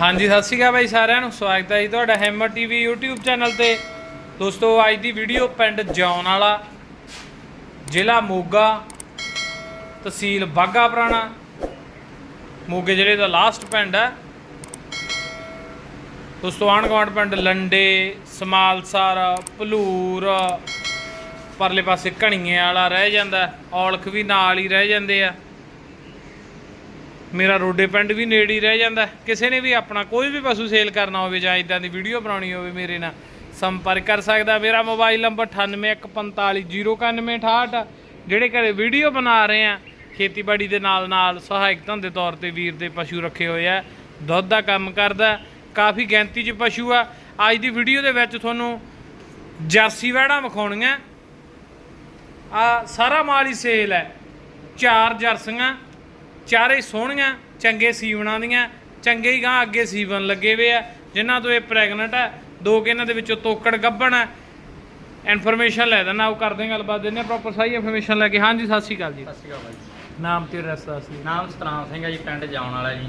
ਹਾਂਜੀ, ਸਤਿ ਸ਼੍ਰੀ ਅਕਾਲ ਬਾਈ ਸਾਰਿਆਂ ਨੂੰ। ਸਵਾਗਤ ਹੈ ਜੀ ਤੁਹਾਡਾ ਹੈਮਰ ਟੀਵੀ YouTube ਚੈਨਲ ਤੇ। ਦੋਸਤੋ, ਅੱਜ ਦੀ ਵੀਡੀਓ ਪਿੰਡ ਜੌਨ ਵਾਲਾ, ਜ਼ਿਲ੍ਹਾ ਮੋਗਾ, ਤਹਿਸੀਲ ਬਾਗਾ ਪੁਰਾਣਾ। ਮੋਗੇ ਜ਼ਿਲ੍ਹੇ ਦਾ ਲਾਸਟ ਪਿੰਡ ਹੈ। ਦੋਸਤੋ ਆਂਢ ਗੁਆਂਢ ਪਿੰਡ ਲੰਡੇ, ਸਮਾਲਸਰ, ਭਲੂਰ, ਪਰਲੇ ਪਾਸੇ ਘਣੀਏ ਵਾਲਾ ਰਹਿ ਜਾਂਦਾ, ਔਲਖ ਵੀ ਨਾਲ ਹੀ ਰਹਿ ਜਾਂਦੇ ਆ। ਮੇਰਾ ਰੋਡੇ ਪਿੰਡ ਵੀ ਨੇੜੇ ਹੀ ਰਹਿ ਜਾਂਦਾ। ਕਿਸੇ ਨੇ ਵੀ ਆਪਣਾ ਕੋਈ ਵੀ ਪਸ਼ੂ ਸੇਲ ਕਰਨਾ ਹੋਵੇ ਜਾਂ ਇਦਾਂ ਦੀ ਵੀਡੀਓ ਬਣਾਉਣੀ ਹੋਵੇ ਮੇਰੇ ਨਾਲ, ਸੰਪਰਕ ਕਰ ਸਕਦਾ। ਮੇਰਾ ਮੋਬਾਈਲ ਨੰਬਰ 9815409168 ਜਿਹੜੇ ਘਰੇ ਵੀਡੀਓ ਬਣਾ ਰਹੇ ਆ, ਖੇਤੀਬਾੜੀ ਦੇ ਨਾਲ ਨਾਲ ਸਹਾਇਕ ਧੰਦੇ ਤੌਰ ਤੇ ਵੀਰ ਦੇ ਪਸ਼ੂ ਰੱਖੇ ਹੋਏ ਆ। ਦੁੱਧ ਦਾ ਕੰਮ ਕਰਦਾ, ਕਾਫੀ ਗਿਣਤੀ 'ਚ ਪਸ਼ੂ ਆ। ਅੱਜ ਦੀ ਵੀਡੀਓ ਦੇ ਵਿੱਚ ਤੁਹਾਨੂੰ ਜਰਸੀ ਵੈੜਾਂ ਵਿਖਾਉਣੀਆਂ। ਆ ਸਾਰਾ ਮਾਲ ਹੀ ਸੇਲ ਹੈ। ਚਾਰ ਜਰਸੀਆਂ। ਚਾਰੇ ਸੋਹਣੀਆਂ ਚੰਗੇ ਸੀਵਣਾਂ ਦੀਆਂ ਚੰਗੇ ਹੀ ਗਾਂ ਅੱਗੇ ਸੀਵਨ ਲੱਗੇ ਹੋਏ ਆ। ਜਿਨ੍ਹਾਂ ਤੋਂ ਇਹ ਪ੍ਰੈਗਨੈਂਟ ਹੈ ਦੋ ਕਿ ਇਹਨਾਂ ਦੇ ਵਿੱਚੋਂ ਤੋਕੜ ਗੱਭਣ ਹੈ ਇਨਫੋਰਮੇਸ਼ਨ ਲੈ ਦੇਣਾ ਉਹ ਕਰਦੇ ਹਾਂ ਗੱਲਬਾਤ ਦਿੰਦੇ ਪ੍ਰੋਪਰ ਸਹੀ ਇਨਫੋਰਮੇਸ਼ਨ ਲੈ ਕੇ। ਹਾਂਜੀ ਸਤਿ ਸ਼੍ਰੀ ਅਕਾਲ ਜੀ। ਸਤਿ ਸ਼੍ਰੀ ਅਕਾਲ ਬਾਈ ਨਾਮ ਤੇ ਐਡਰੈਸ ਦੱਸ ਦਿਓ। ਨਾਮ ਸਤਨਾਮ ਸਿੰਘ ਹੈ ਜੀ ਪਿੰਡ ਜਾਉਣ ਵਾਲਾ ਜੀ।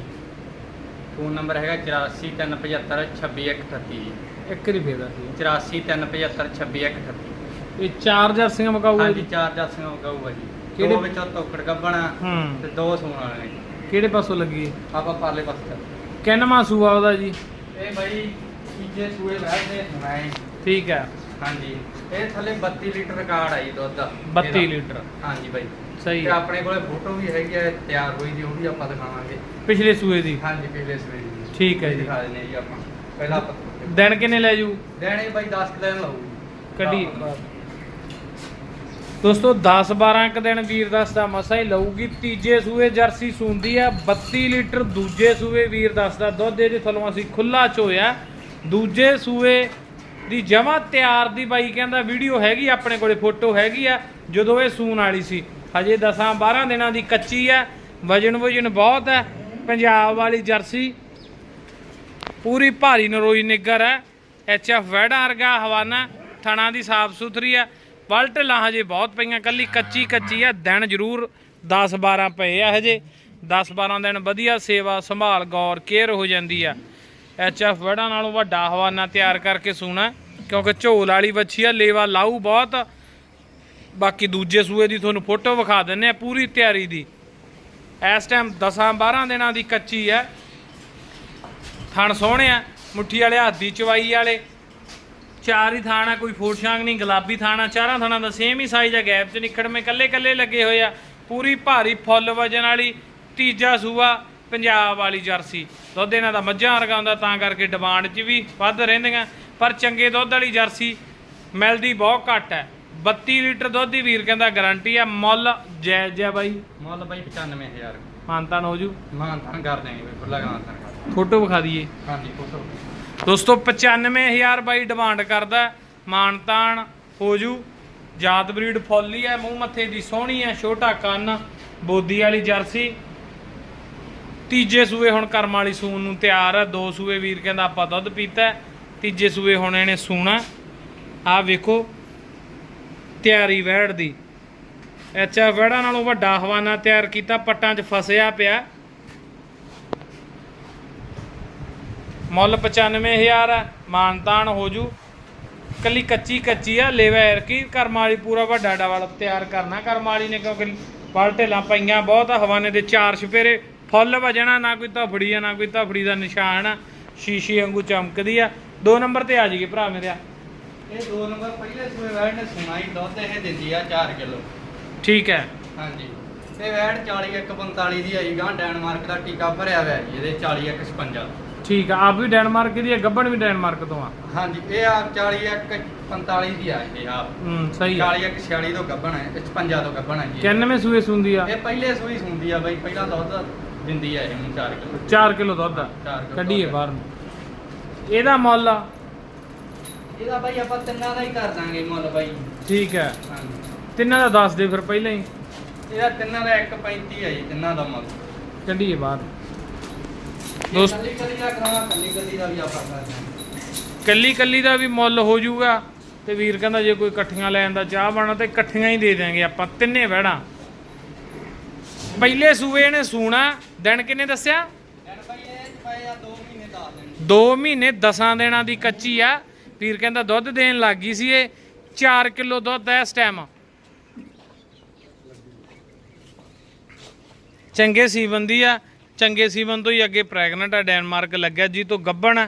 ਫੋਨ ਨੰਬਰ ਹੈਗਾ 8437752138 ਜੀ। ਇੱਕ ਰੀ ਫੇਰ ਦੱਸ ਦਿਓ। 8437752138 ਇਹ ਚਾਰ ਜਰਸੀਆਂ ਮਕਾਊਗਾ ਹਾਂਜੀ ਜੀ। ਚਾਰ ਜਰਸੀਆਂ ਮਗਾਊਗਾ ਜੀ। ਕਿਹੜੇ- ਦੋ ਵਿੱਚੋਂ ਤੋਕੜ ਗੱਬਣਾ ਹੂੰ। ਤੇ ਦੋ ਸੂਣ ਵਾਲੇ ਨੇ। ਜੀ। ਕਿਹੜੇ ਪਾਸੋਂ ਲੱਗੀ ਹੈ? ਆਪਾਂ ਪਰਲੇ ਪਾਸੇ। ਚੱਲ ਕਿੰਨਵਾਂ ਸੂਆ ਉਹਦਾ ਜੀ? ਇਹ ਬਾਈ ਤੀਜੇ ਸੂਏ ਬੈਠਦੇ ਸੁਣਾਏ ਠੀਕ ਹੈ। ਹਾਂਜੀ। ਇਹ ਥੱਲੇ 32 ਲੀਟਰ ਰਿਕਾਰਡ ਆ ਜੀ ਦੁੱਧ ਦਾ। 32 ਇਹਦਾ। ਲੀਟਰ। ਹਾਂਜੀ ਬਾਈ। ਸਹੀ ਤੇ ਹੈ। ਆਪਣੇ ਕੋਲੇ ਫੋਟੋ ਵੀ ਹੈਗੀ ਹੈ ਤਿਆਰ ਹੋਈ ਦੀ ਉਹ ਵੀ ਆਪਾਂ ਦਿਖਾਵਾਂਗੇ। ਪਿਛਲੇ ਸੂਏ ਦੀ? ਹਾਂਜੀ ਪਿਛਲੇ ਸੂਏ ਦੀ। ਠੀਕ ਹੈ ਜੀ। ਦਿਖਾ ਦਿੰਦੇ ਜੀ ਆਪਾਂ। ਪਹਿਲਾਂ ਆਪਾਂ ਦਿਨ ਕਿੰਨੇ ਲੈ ਜੂ? ਦੇਣੇ ਬਾਈ 10 ਕੁ ਦਿਨ ਲਾਊ ਕੱਢੀ। ਦੋਸਤੋ 10 12 ਕ ਦਿਨ ਵੀਰ ਦਾ ਮਸਾ ਹੀ ਲਊਗੀ। ਤੀਜੇ ਸੂਏ ਜਰਸੀ ਸੂੰਦੀ ਆ 32 ਲੀਟਰ ਦੂਜੇ ਸੂਏ ਵੀਰ ਦੱਸਦਾ ਦੁੱਧ, ਇਹਦੇ ਥੱਲੋਂ ਅਸੀਂ ਖੁੱਲਾ ਚੋਇਆ। ਦੂਜੇ ਸੂਏ ਦੀ ਜਮਾ ਤਿਆਰ ਦੀ ਬਾਈ ਕਹਿੰਦਾ ਵੀਡੀਓ ਹੈਗੀ, ਆਪਣੇ ਕੋਲੇ ਫੋਟੋ ਹੈਗੀ ਆ, ਜਦੋਂ ਇਹ ਸੂਣ ਵਾਲੀ ਸੀ। ਹਜੇ 10 12 ਦਿਨਾਂ ਦੀ ਕੱਚੀ ਆ, ਵਜਨ ਵਜਨ ਬਹੁਤ ਹੈ ਪੰਜਾਬ ਵਾਲੀ ਜਰਸੀ। ਪੂਰੀ ਭਾਰੀ ਨਰੋਈ ਨਿੱਗਰ ਹੈ ਐਚ ਐਫ ਵੈੜਾ ਵਰਗਾ ਹਵਾਨਾ, ਥਣਾ ਦੀ ਸਾਫ਼ ਸੁਥਰੀ ਆ। ਪਲਟ ਲਾ ਹਜੇ ਬਹੁਤ ਪਈਆਂ, ਕੱਲੀ ਕੱਚੀ ਕੱਚੀ ਆ, ਦਿਨ ਜ਼ਰੂਰ 10 12 ਪਏ ਆ ਹਜੇ। 10 12 ਦਿਨ ਵਧੀਆ ਸੇਵਾ, ਸੰਭਾਲ, ਗੌਰ, ਕੇਅਰ ਹੋ ਜਾਂਦੀ ਆ। ਐਚ ਐਫ ਵੈੜਾ ਨਾਲੋਂ ਵੱਡਾ ਹਵਾਨਾ ਤਿਆਰ ਕਰਕੇ ਸੂਣਾ, ਕਿਉਂਕਿ ਝੋਲ ਵਾਲੀ ਵੱਛੀ ਆ, ਲੇਵਾ ਲਾਊ ਬਹੁਤ। ਬਾਕੀ ਦੂਜੇ ਸੂਏ ਦੀ ਤੁਹਾਨੂੰ ਫੋਟੋ ਵਿਖਾ ਦਿੰਨੇ ਆ ਪੂਰੀ ਤਿਆਰੀ ਦੀ। ਇਸ ਟਾਈਮ 10 12 ਦਿਨਾਂ ਦੀ ਕੱਚੀ ਹੈ ਥਣ ਸੋਹਣੇ ਆ, ਮੁੱਠੀ ਵਾਲੇ, ਹੱਥੀ ਚਵਾਈ ਵਾਲੇ। ਚਾਰ ਹੀ ਥਾਣਾ ਕੋਈ ਫੋਟ ਸ਼ਾਂਗ ਨਹੀਂ ਗੁਲਾਬੀ ਥਾਣਾ ਚਾਰਾਂ ਥਾਣਾ ਦਾ ਸੇਮ ਹੀ ਸਾਈਜ਼ ਆ ਗੈਪ ਚ ਨਿਕੜਵੇਂ ਕੱਲੇ ਕੱਲੇ ਲੱਗੇ ਹੋਏ ਆ। ਪੂਰੀ ਭਾਰੀ ਫੁੱਲ ਵਜਨ ਵਾਲੀ ਤੀਜਾ ਸੂਆ ਪੰਜਾਬ ਵਾਲੀ ਜਰਸੀ। ਦੁੱਧ ਇਹਨਾਂ ਦਾ ਮੱਝਾਂ ਵਰਗਾ ਹੁੰਦਾ ਤਾਂ ਕਰਕੇ ਡਿਮਾਂਡ 'ਚ ਵੀ ਵੱਧ ਰਹਿੰਦੀਆਂ। ਪਰ ਚੰਗੇ ਦੁੱਧ ਵਾਲੀ ਜਰਸੀ ਮਿਲਦੀ ਬਹੁਤ ਘੱਟ ਹੈ। 32 ਲੀਟਰ ਦੁੱਧ ਦੀ ਵੀਰ ਕਹਿੰਦਾ ਗਾਰੰਟੀ ਆ ਮੁੱਲ ਜਾਇਜ਼ ਜਿਹਾ ਬਾਈ। ਮੁੱਲ ਬਾਈ 95000 ਮਾਨਤਾਨ ਹੋ ਜੂ। ਮਾਨ ਤਾਂ ਕਰ ਦੇਂਗੇ ਬਾਈ ਖੁੱਲਾ ਤਾਂ ਫੋਟੋ ਵਿਖਾ ਦਈਏ। ਹਾਂਜੀ ਫੋਟੋ। ਦੋਸਤੋ 95000 ਬਾਈ ਡਿਮਾਂਡ ਕਰਦਾ ਮਾਨਤਾਨ ਹੋ ਜੂ। ਜਾਤ ਬਰੀਡ ਫੌਲੀ ਹੈ ਮੂੰਹ ਮੱਥੇ ਦੀ ਸੋਹਣੀ ਹੈ, ਛੋਟਾ ਕੰਨ, ਬੋਦੀ ਵਾਲੀ ਜਰਸੀ। ਤੀਜੇ ਸੂਏ ਹੁਣ ਕਰਮ ਵਾਲੀ ਸੂਣ ਨੂੰ ਤਿਆਰ ਹੈ। ਦੋ ਸੂਏ ਵੀਰ ਕਹਿੰਦਾ, ਆਪਾਂ ਦੁੱਧ ਪੀਤਾ ਤੀਜੇ ਸੂਏ ਹੁਣ ਇਹਨੇ ਸੂਣਾ ਆਹ ਵੇਖੋ, ਤਿਆਰੀ ਵਹਿੜ ਦੀ। ਅੱਛਾ ਵਹਿੜਾਂ ਨਾਲੋਂ ਵੱਡਾ ਹਵਾਨਾ ਤਿਆਰ ਕੀਤਾ, ਪੱਟਾਂ 'ਚ ਫਸਿਆ ਪਿਆ। ਮੁੱਲ 95000 ਆ ਮਾਨਤਾਨ ਹੋ ਜੂ। ਕੱਲੀ ਕੱਚੀ ਕੱਚੀ ਆ ਲੇਵਰ ਕੀ ਕਰਮ ਵਾਲੀ ਪੂਰਾ ਵੱਡਾ ਡਬਲ ਤਿਆਰ ਕਰਨਾ। ਕਰਮ ਵਾਲੀ ਨੇ ਕਿਉਂਕਿ ਪਲਟੇਲਾਂ ਪਈਆਂ ਬਹੁਤ ਹਵਾਨੇ ਦੇ ਚਾਰ ਛਪੇਰੇ ਫੁੱਲ ਵਜਣਾ ਨਾ ਕੋਈ ਧਫੜੀ ਆ ਨਾ ਕੋਈ ਧਫੜੀ ਦਾ ਨਿਸ਼ਾਨ ਆ। ਸ਼ੀਸ਼ੇ ਵਾਂਗੂ ਚਮਕਦੀ ਆ। ਦੋ ਨੰਬਰ ਤੇ ਆ ਜੀਗੇ ਭਰਾ ਮੇਰਿਆ ਇਹ ਦੋ ਨੰਬਰ ਪਹਿਲੇ ਸੂਏ ਵੈੜ ਨੇ ਸੁਣਾਈ ਦੁੱਧ ਇਹ ਦਿੰਦੀ ਆ 4 ਕਿਲੋ। ਠੀਕ ਹੈ। ਹਾਂਜੀ। ਤੇ ਵੈੜ 40 1 45 ਦੀ ਆਈ ਗਾਂ ਡੈਨਮਾਰਕ ਦਾ ਟੀਕਾ ਭਰਿਆ ਹੋਇਆ ਜੀ ਇਹਦੇ 40 1 56 ਠੀਕ ਆ ਆਪ ਵੀ ਡੈਨਮਾਰਕ ਦੀ ਆ ਗੱਬਣ ਵੀ ਡੈਨਮਾਰਕ ਤੋਂ ਆ। ਹਾਂਜੀ ਇਹ ਆ 40 1 45 ਦੀ ਆ ਇਹ ਆ ਹੂੰ ਸਹੀ ਆ। 40 1 46 ਤੋਂ ਗੱਬਣ ਹੈ ਇਹ 56 ਤੋਂ ਗੱਬਣ ਹੈ ਜੀ। 91 ਸੂਏ ਸੁੰਦੀ ਆ? ਇਹ ਪਹਿਲੇ ਸੂਈ ਸੁੰਦੀ ਆ ਬਾਈ ਪਹਿਲਾਂ ਦੁੱਧ ਦਿੰਦੀ ਆ ਇਹ ਹੁਣ 4 ਕਿਲੋ। 4 ਕਿਲੋ ਦੁੱਧ ਆ। ਕੱਢੀਏ। ਬਾਹਰ ਨੂੰ। ਇਹਦਾ ਮੁੱਲ ਆ? ਇਹਦਾ ਬਾਈ ਆਪਾਂ ਤਿੰਨਾਂ ਦਾ ਹੀ ਕਰ ਦਾਂਗੇ ਮੁੱਲ ਬਾਈ। ਠੀਕ ਹੈ ਹਾਂਜੀ। ਤਿੰਨਾਂ ਦਾ ਦੱਸ ਦੇ ਫਿਰ ਪਹਿਲਾਂ ਹੀ। ਇਹਦਾ ਤਿੰਨਾਂ ਦਾ 1.35 ਆ ਜੀ ਤਿੰਨਾਂ ਦਾ ਮੁੱਲ। ਕੱਢੀਏ ਬਾਹਰ। ਦੋਸਤ ਕੱਲੀ ਕੱਲੀ ਦਾ ਕਰਾਉਣਾ ਕੱਲੀ ਕੱਲੀ ਦਾ ਵੀ ਆਪਾਂ ਕਰ ਦਾਂਗੇ ਕੱਲੀ ਕੱਲੀ ਦਾ ਵੀ ਮੁੱਲ ਹੋ ਜਾਊਗਾ ਤੇ ਵੀਰ ਕਹਿੰਦਾ ਜੇ ਕੋਈ ਇਕੱਠੀਆਂ ਲੈਣ ਦਾ ਚਾਹ ਬਣਾ ਤੇ ਇਕੱਠੀਆਂ ਹੀ ਦੇ ਦਿਆਂਗੇ ਆਪਾਂ ਤਿੰਨੇ ਵਹਿੜਾਂ ਪਹਿਲੇ ਸੂਏ ਨੇ ਸੂਣਾ ਦਿਨ ਕਿੰਨੇ ਦੱਸਿਆ? ਐਨ ਬਾਈ ਇਹ ਪਏ ਆ 2 ਮਹੀਨੇ 10 2 ਮਹੀਨੇ 10 ਦਿਨਾਂ ਦੀ ਕੱਚੀ ਆ। ਵੀਰ ਕਹਿੰਦਾ ਦੁੱਧ ਦੇਣ ਲੱਗ ਗਈ ਸੀ ਇਹ 4 ਕਿਲੋ ਦੁੱਧ ਹੈ ਇਸ ਟਾਈਮ ਚੰਗੇ ਸੀਵਨ ਦੀ ਆ। ਚੰਗੇ ਸੀਵਨ ਤੋਂ ਹੀ ਅੱਗੇ ਪ੍ਰੈਗਨੈਂਟ ਆ ਡੈਨਮਾਰਕ ਲੱਗਿਆ ਜੀ ਤੋਂ ਗੱਬਣ।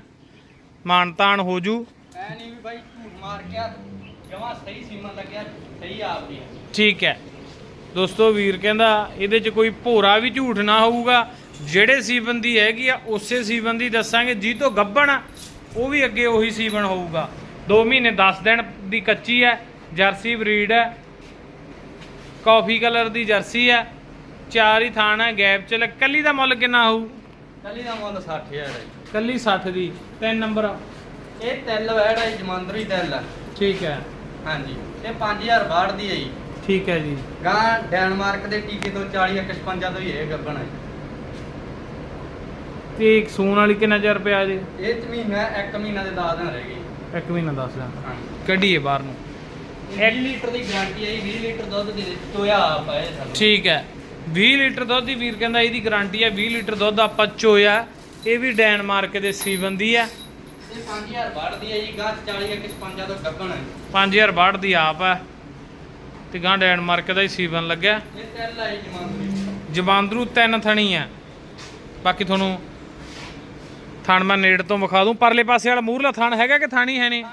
ਮਾਨਤਾਨ ਹੋ ਜੂ। ਐ ਨਹੀਂ ਵੀ ਬਾਈ ਝੂਠ ਮਾਰ ਕੇ ਜਮਾ ਸਹੀ ਸੀਮਾ ਲੱਗਿਆ ਸਹੀ ਆਪ ਦੀ ਹੈ। ਠੀਕ ਹੈ। ਦੋਸਤੋ ਵੀਰ ਕਹਿੰਦਾ ਇਹਦੇ 'ਚ ਕੋਈ ਭੋਰਾ ਵੀ ਝੂਠ ਨਾ ਹੋਊਗਾ। ਜਿਹੜੇ ਸੀਵਨ ਦੀ ਹੈਗੀ ਆ ਉਸੇ ਸੀਵਨ ਦੀ ਦੱਸਾਂਗੇ। ਜੀ ਤੋਂ ਗੱਬਣ ਆ ਉਹ ਵੀ ਅੱਗੇ ਉਹੀ ਸੀਵਨ ਹੋਊਗਾ। 2 ਮਹੀਨੇ 10 ਦਿਨ ਦੀ ਕੱਚੀ ਹੈ ਜਰਸੀ ਬਰੀਡ ਹੈ ਕਾਫੀ ਕਲਰ ਦੀ ਜਰਸੀ ਹੈ ਚਾਰ ਹੀ ਥਾਣ ਹੈ ਗੈਪ ਚ ਕੱਲੀ ਦਾ ਮੁੱਲ ਕਿੰਨਾ ਹੋਊ? ਕੱਲੀ ਦਾ ਮੁੱਲ 60000 ਹੈ। ਕੱਲੀ 60 ਦੀ ਤਿੰਨ ਨੰਬਰ ਇਹ ਤਿੱਲ ਵੈੜ ਹੈ ਜਮਾਂਦਰੀ ਤਿੱਲ ਠੀਕ ਹੈ। ਹਾਂਜੀ ਇਹ 5000 ਬਾੜ ਦੀ ਹੈ ਜੀ। ਠੀਕ ਹੈ ਜੀ। ਗਾਂ ਡੈਨਮਾਰਕ ਦੇ ਟੀਕੇ ਤੋਂ 40 156 ਤੋਂ ਹੀ ਇਹ ਗੱਬਣ ਹੈ ਤੇ ਇੱਕ ਸੂਣ ਵਾਲੀ ਕਿੰਨਾ ਚਿਰ ਪਿਆ ਜੀ? ਇਹ ਚ ਮਹੀਨਾ ਇੱਕ ਮਹੀਨਾ ਦੇ 10 ਦਿਨ ਰਹਿ ਗਏ ਇੱਕ ਮਹੀਨਾ ਦੱਸ ਦਿਨ। ਹਾਂਜੀ। ਕੱਢੀਏ ਬਾਹਰ ਨੂੰ। 20 ਲੀਟਰ ਦੀ ਗਾਰੰਟੀ ਹੈ ਜੀ 20 ਲੀਟਰ ਦੁੱਧ ਦੇ ਚੋਇਆ ਆਪ ਇਹ ਸਾਨੂੰ। ਠੀਕ ਹੈ। 20 ਲੀਟਰ ਦੁੱਧ ਦੀ ਵੀਰ ਕਹਿੰਦਾ ਇਹਦੀ ਗਾਰੰਟੀ ਹੈ 20 ਲੀਟਰ ਦੁੱਧ ਆਪਾਂ ਚੋਇਆ। ਇਹ ਵੀ ਡੈਨਮਾਰਕ ਦੇ ਸੀਵਨ ਦੀ ਹੈ। ਇਹ 5000 ਬਾੜ ਦੀ ਹੈ ਜੀ ਗਾਂ 40 156 ਤੋਂ ਗੱਬਣ ਹੈ। 5000 ਬਾੜ ਦੀ ਆਪ ਹੈ। ਤੇ ਗਾਂ ਡੈਨਮਾਰਕ ਦਾ ਹੀ ਸੀਵਨ ਲੱਗਿਆ। ਇਹ ਤਿੱਲ ਹੈ ਜਮਾਂਦਰੀ। ਤਿੰਨ ਥਣੀ ਆ ਬਾਕੀ ਤੁਹਾਨੂੰ ਥਣ ਮੈਂ ਨੇੜ ਤੋਂ ਵਿਖਾ ਦੂੰ। ਪਰਲੇ ਪਾਸੇ ਵਾਲਾ ਮੂਹਰਲਾ ਥਣ ਹੈਗਾ ਕਿ ਥਾਣੀ ਹੈ ਨਹੀਂ?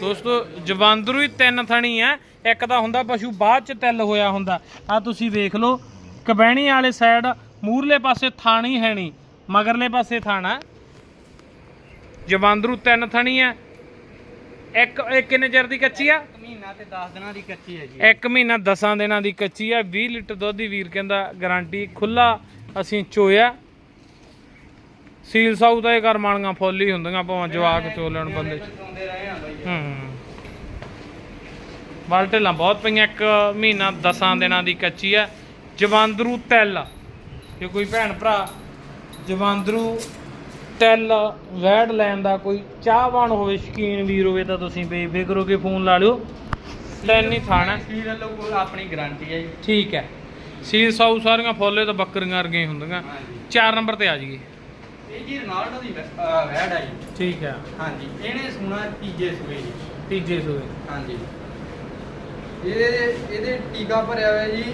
ਦੋਸਤੋ ਜਵਾਂਦਰੂ ਹੀ ਤਿੰਨ ਥਣੀ ਆ। ਇੱਕ ਤਾਂ ਹੁੰਦਾ ਪਸ਼ੂ ਬਾਅਦ ਚ ਤਿੱਲ ਹੋਇਆ ਹੁੰਦਾ। ਆ ਤੁਸੀਂ ਵੇਖ ਲਓ ਕਬੈਣੀ ਵਾਲੇ ਸਾਈਡ ਮੂਹਰਲੇ ਪਾਸੇ ਥਾਣੀ ਹੈ ਨਹੀਂ ਮਗਰਲੇ ਪਾਸੇ ਥਾਣਾ ਜਵਾਂਦਰੂ ਤਿੰਨ ਥਣੀ ਆ। ਇੱਕ ਇਹ ਕਿੰਨੇ ਚਿਰ ਦੀ ਕੱਚੀ ਆ? ਇੱਕ ਮਹੀਨਾ ਤੇ 10 ਦਿਨਾਂ ਦੀ ਕੱਚੀ ਹੈ ਜੀ। ਇੱਕ ਮਹੀਨਾ 10 ਦਿਨਾਂ ਦੀ ਕੱਚੀ ਆ। 20 ਲੀਟਰ ਦੁੱਧ ਦੀ ਵੀਰ ਕਹਿੰਦਾ ਗਾਰੰਟੀ ਖੁੱਲਾ ਅਸੀਂ ਚੋਇਆ। ਸੀਲ ਸਾਊ ਦਾ ਇਹ ਕਰ ਮਾਲੀਆਂ ਫੁੱਲ ਹੀ ਹੁੰਦੀਆਂ ਭਾਵੇਂ ਜਵਾਕ ਚੋਲਣ ਬੰਦੇ ਚ। ਹੂੰ। ਬਾਲਟੇਲਾਂ ਬਹੁਤ ਪਈਆਂ ਇੱਕ ਮਹੀਨਾ 10 ਦਿਨਾਂ ਦੀ ਕੱਚੀ ਆ। ਜਵਾਂਦਰੂ ਤਿਲ। ਜੇ ਕੋਈ ਭੈਣ ਭਰਾ ਜਵਾਂਦਰੂ ਤਿਲ ਵੈੜ ਲੈਣ ਦਾ ਕੋਈ ਚਾਹਵਾਨ ਹੋਵੇ ਸ਼ਕੀਨ ਵੀਰ ਹੋਵੇ ਤਾਂ ਤੁਸੀਂ ਬੇਫਿਕਰ ਹੋ ਕੇ ਫੋਨ ਲਾ ਲਿਓ। ਲੈਣ ਨਹੀਂ ਥਾਣਾ। ਸੀਰ ਵੱਲੋਂ ਕੋਲ ਆਪਣੀ ਗਾਰੰਟੀ ਹੈ ਜੀ। ਠੀਕ ਹੈ। ਸੀਲ ਸਾਊ ਸਾਰੀਆਂ ਫੁੱਲੇ ਤਾਂ ਬੱਕਰੀਆਂ ਵਰਗੀਆਂ ਹੀ ਹੁੰਦੀਆਂ। 4 ਨੰਬਰ ਤੇ ਆ ਜਾਈਏ। ਇਹ ਜੀ ਰੋਨਾਲਡੋ ਦੀ ਵੈ- ਅਹ ਵੈੜ ਹੈ ਜੀ ਠੀਕ ਹੈ। ਹਾਂਜੀ ਇਹਨੇ ਸੁਣਾ ਤੀਜੇ ਸੂਏ ਜੀ। ਤੀਜੇ ਸੂਏ। ਹਾਂਜੀ। ਇਹ ਇਹਦੇ ਟੀਕਾ ਭਰਿਆ ਹੋਇਆ ਜੀ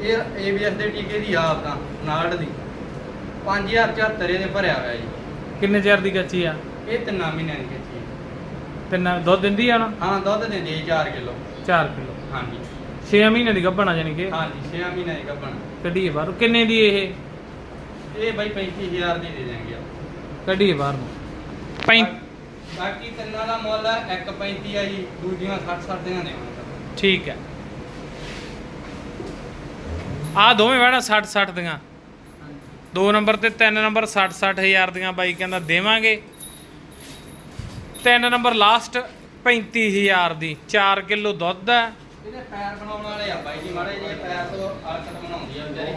ਇਹ ਏਬੀਐਸ ਦੇ ਟੀਕੇ ਦੀ ਆਪ ਤਾਂ ਨਾਲਡ ਦੀ। 5074 ਇਹਦੇ ਭਰਿਆ ਹੋਇਆ ਜੀ। ਕਿੰਨੇ ਚਿਰ ਦੀ ਕੱਚੀ ਆ? ਇਹ ਤਿੰਨਾਂ ਮਹੀਨਿਆਂ ਦੀ ਕੱਚੀ ਹੈ। ਤਿੰਨ ਦੁੱਧ ਦਿੰਦੀ ਆ ਨਾ? ਹਾਂ ਦੁੱਧ ਦਿੰਦੀ ਹੈ 4 ਕਿਲੋ। 4 ਕਿਲੋ। ਹਾਂਜੀ। 6 ਮਹੀਨੇ ਦੀ ਗੱਭਣਾ ਜਾਨੀ ਕਿ? ਹਾਂਜੀ 6 ਮਹੀਨਿਆਂ ਦੀ ਗੱਭਣ। ਕੱਢੀਏ ਬਾਹਰ। ਕਿੰਨੇ ਦੀ ਇਹ? ਇਹ ਬਾਈ 35000 ਦੀ ਦੇ ਦੇਣਗੇ ਆਪਾਂ। ਕੱਢੀਏ ਬਾਹਰ ਨੂੰ। ਪੈਂ ਬਾਕੀ ਤਿੰਨਾਂ ਦਾ ਮੁੱਲ ਇੱਕ 35 ਆ ਜੀ ਦੂਜੀਆਂ 60 60 ਦੀਆਂ ਦੇਵਾਂਗੇ ਠੀਕ ਹੈ। ਆ ਦੋਵੇਂ ਵੜਾ 60 60 ਦੀਆਂ। ਦੋ ਨੰਬਰ ਤੇ ਤਿੰਨ ਨੰਬਰ 60 60 ਹਜ਼ਾਰ ਦੀਆਂ ਬਾਈ ਕਹਿੰਦਾ ਦੇਵਾਂਗੇ। ਤਿੰਨ ਨੰਬਰ ਲਾਸਟ 35000 ਦੀ 4 ਕਿਲੋ ਦੁੱਧ ਹੈ। ਇਹਦੇ ਪੈਰ ਬਣਾਉਣ ਵਾਲੇ ਆ ਬਾਈ ਜੀ ਮਾੜੇ ਜਿਹੇ ਪੈਰ ਤੋਂ ਹਰਕਤ ਬਣਾਉਂਦੀ ਆ ਵਿਚਾਰੀ।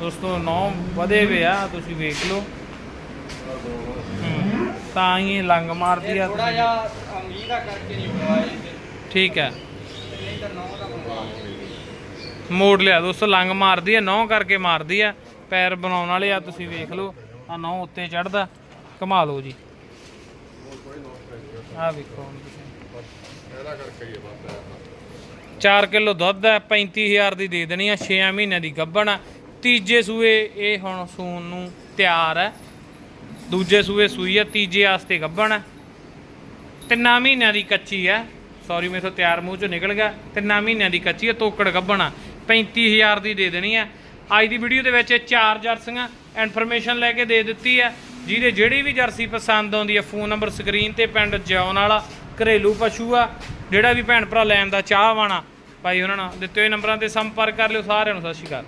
ਦੋਸਤੋ ਨੌ ਵਧੇ ਵੇ ਆ ਤੁਸੀਂ ਵੇਖ ਲਓ। ਤਾਂ ਹੀ ਇਹ ਲੰਗ ਮਾਰਦੀ ਆ। ਥੋੜਾ ਜਿਹਾ ਅਮੀਰ ਦਾ ਕਰਕੇ ਨਹੀਂ ਬਣਵਾਇਆ ਜੀ। ਠੀਕ ਹੈ। ਨਹੀਂ ਤਾਂ ਨੌ ਦਾ ਬਣਵਾ ਮੋੜ ਲਿਆ ਦੋਸਤੋ ਲੰਗ ਮਾਰਦੀ ਆ ਨੌ ਕਰਕੇ ਮਾਰਦੀ ਆ। ਪੈਰ ਬਣਾਉਣ ਵਾਲੇ ਆ ਤੁਸੀਂ ਵੇਖ ਲਓ ਆ ਨੌ ਉੱਤੇ ਚੜਦਾ ਘੁਮਾ ਲਓ ਜੀ। ਆ ਵੇਖੋ ਹੁਣ ਤੁਸੀਂ। 4 ਕਿਲੋ ਦੁੱਧ ਹੈ 35000 ਦੀ ਦੇ ਦੇਣੀ ਆ 6 ਮਹੀਨਿਆਂ ਦੀ ਗੱਭਣ ਆ। ਤੀਜੇ ਸੂਏ ਇਹ ਹੁਣ ਸੂਣ ਨੂੰ ਤਿਆਰ ਹੈ। ਦੂਜੇ ਸੂਏ ਸੂਈ ਹੈ, ਤੀਜੇ ਵਾਸਤੇ ਗੱਭਣ ਹੈ। ਤਿੰਨਾਂ ਮਹੀਨਿਆਂ ਦੀ ਕੱਚੀ ਹੈ। ਸੌਰੀ ਮੇਥੋਂ ਤਿਆਰ ਮੂੰਹ ਚੋਂ ਨਿਕਲ ਗਿਆ। ਤਿੰਨਾਂ ਮਹੀਨਿਆਂ ਦੀ ਕੱਚੀ ਹੈ, ਤੋਕੜ ਗੱਭਣ ਆ 35000 ਦੀ ਦੇ ਦੇਣੀ ਹੈ। ਅੱਜ ਦੀ ਵੀਡੀਓ ਦੇ ਵਿੱਚ ਇਹ ਚਾਰ ਜਰਸੀਆਂ ਇਨਫੋਰਮੇਸ਼ਨ ਲੈ ਕੇ ਦੇ ਦਿੱਤੀ ਹੈ। ਜਿਹਦੇ ਜਿਹੜੀ ਵੀ ਜਰਸੀ ਪਸੰਦ ਆਉਂਦੀ ਹੈ ਫੋਨ ਨੰਬਰ ਸਕਰੀਨ ਤੇ ਪਿੰਡ ਜਿਉਣ ਵਾਲਾ ਘਰੇਲੂ ਪਸ਼ੂ ਆ। ਜਿਹੜਾ ਵੀ ਭੈਣ ਭਰਾ ਲੈਣ ਦਾ ਚਾਹਵਾਨ ਆ, ਭਾਈ ਉਹਨਾਂ ਨਾਲ ਦਿੱਤੇ ਹੋਏ ਨੰਬਰਾਂ ਤੇ ਸੰਪਰਕ ਕਰ ਲਿਓ ਸਾਰਿਆਂ ਨੂੰ, ਸਤਿ ਸ਼੍ਰੀ ਅਕਾਲ।